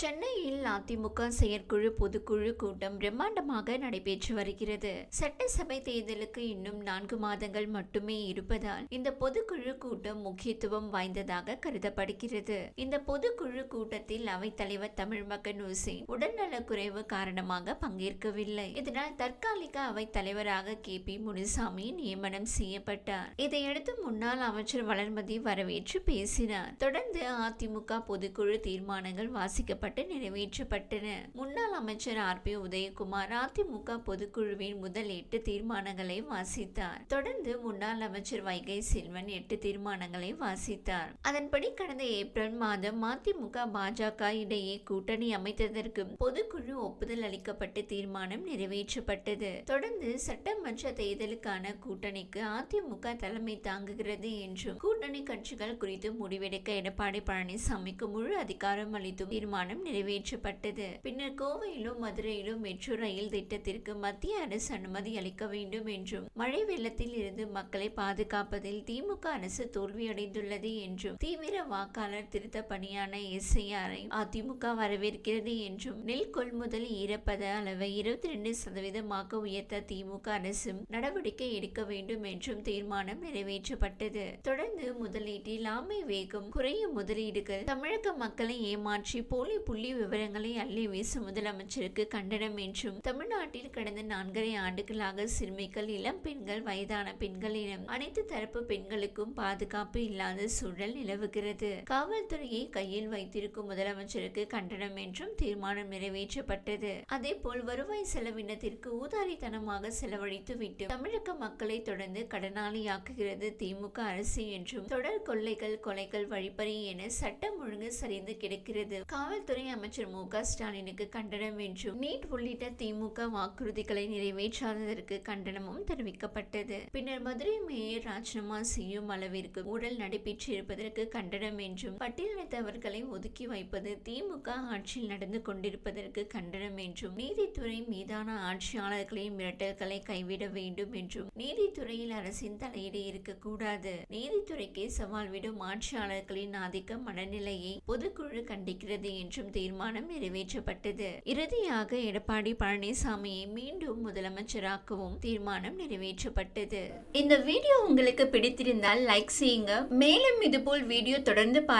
சென்னையில் அதிமுக செயற்குழு பொதுக்குழு கூட்டம் பிரம்மாண்டமாக நடைபெற்று வருகிறது. சட்டசபை தேர்தலுக்கு இன்னும் நான்கு மாதங்கள் மட்டுமே இருப்பதால் இந்த பொதுக்குழு கூட்டம் முக்கியத்துவம் வாய்ந்ததாக கருதப்படுகிறது. இந்த பொதுக்குழு கூட்டத்தில் அவைத்தலைவர் தமிழ் மகன் உசேன் உடல்நலக்குறைவு காரணமாக பங்கேற்கவில்லை. இதனால் தற்காலிக அவைத் தலைவராக கே. பி. முனுசாமி நியமனம் செய்யப்பட்டார். இதையடுத்து முன்னாள் அமைச்சர் வளர்மதி வரவேற்று பேசினார். தொடர்ந்து அதிமுக பொதுக்குழு தீர்மானங்கள் வாசிக்கப்பட்டு நிறைவேற்றப்பட்டன. முன்னாள் அமைச்சர் ஆர். பி. உதயகுமார் அதிமுக பொதுக்குழுவின் முதல் எட்டு தீர்மானங்களை வாசித்தார். தொடர்ந்து முன்னாள் அமைச்சர் வைகை செல்வன் எட்டு தீர்மானங்களை வாசித்தார். அதன்படி கடந்த ஏப்ரல் மாதம் அதிமுக பாஜக இடையே கூட்டணி அமைத்ததற்கு பொதுக்குழு ஒப்புதல் அளிக்கப்பட்டு தீர்மானம் நிறைவேற்றப்பட்டது. தொடர்ந்து சட்டமன்ற தேர்தலுக்கான கூட்டணிக்கு அதிமுக தலைமை தாங்குகிறது என்றும் கூட்டணி கட்சிகள் குறித்து முடிவெடுக்க எடப்பாடி பழனிசாமிக்கு முழு அதிகாரம் அளித்தும் தீர்மானம் நிறைவேற்றப்பட்டது. பின்னர் கோவையிலும் மதுரையிலும் மெட்ரோ ரயில் திட்டத்திற்கு மத்திய அரசு அனுமதி அளிக்க வேண்டும் என்றும் மழை வெள்ளத்தில் இருந்து மக்களை பாதுகாப்பதில் திமுக அரசு தோல்வியடைந்துள்ளது என்றும் தீவிர வாக்காளர் திருத்த பணியான எஸ்ஐஆரை அதிமுக வரவேற்கிறது என்றும் நெல் கொள்முதல் ஈரப்பத அளவை இருபத்தி ரெண்டு சதவீதமாக உயர்த்த திமுக அரசு நடவடிக்கை எடுக்க வேண்டும் என்றும் தீர்மானம் நிறைவேற்றப்பட்டது. தொடர்ந்து முதலீட்டில் ஆமை வேகம் குறையும் முதலீடுகள் தமிழக மக்களை ஏமாற்றி போலி புள்ளி விவரங்களை அள்ளி வீசும் முதலமைச்சருக்கு கண்டனம் என்றும் தமிழ்நாட்டில் கடந்த நான்கரை ஆண்டுகளாக சிறுமிகள் இளம் பெண்கள் வயதான பெண்கள் என அனைத்து தரப்பு பெண்களுக்கும் பாதுகாப்பு இல்லாத சூழல் நிலவுகிறது. காவல்துறையை கையில் வைத்திருக்கும் முதலமைச்சருக்கு கண்டனம் என்றும் தீர்மானம் நிறைவேற்றப்பட்டது. அதே போல் வருவாய் செலவினத்திற்கு ஊதாரித்தனமாக செலவழித்துவிட்டு தமிழக மக்களை தொடர்ந்து கடனாளியாக்குகிறது திமுக அரசு என்றும் தொடர் கொள்ளைகள் கொலைகள் வழிப்பறி என சட்டம் ஒழுங்கு சரிந்து கிடக்கிறது. காவல்துறை அமைச்சர் மு க ஸ்டாலினுக்கு கண்டனம் என்றும் நீட் உள்ளிட்ட திமுக வாக்குறுதிகளை நிறைவேற்றாததற்கு கண்டனமும் தெரிவிக்கப்பட்டது. பின்னர் மதுரை மேயர் ராஜினாமா செய்யும் அளவிற்கு ஊழல் நடைபெற்றிருப்பதற்கு கண்டனம் என்றும் பட்டியலினத்தவர்களை ஒதுக்கி வைப்பது திமுக ஆட்சியில் நடந்து கொண்டிருப்பதற்கு கண்டனம் என்றும் நீதித்துறை மீதான ஆட்சியாளர்களின் மிரட்டல்களை கைவிட வேண்டும் என்றும் நீதித்துறையில் அரசின் தலையீடு இருக்கக்கூடாது. நீதித்துறைக்கு சவால் விடும் ஆட்சியாளர்களின் ஆதிக்க மனநிலையை பொதுக்குழு கண்டிக்கிறது என்றும் தீர்மானம் நிறைவேற்றப்பட்டது. இறுதியாக எடப்பாடி பழனிசாமியை மீண்டும் முதலமைச்சராக்கவும் தீர்மானம் நிறைவேற்றப்பட்டது. இந்த வீடியோ உங்களுக்கு பிடித்திருந்தால் லைக் செய்யுங்க. மேலும் இதுபோல் வீடியோ தொடர்ந்து பார்க்க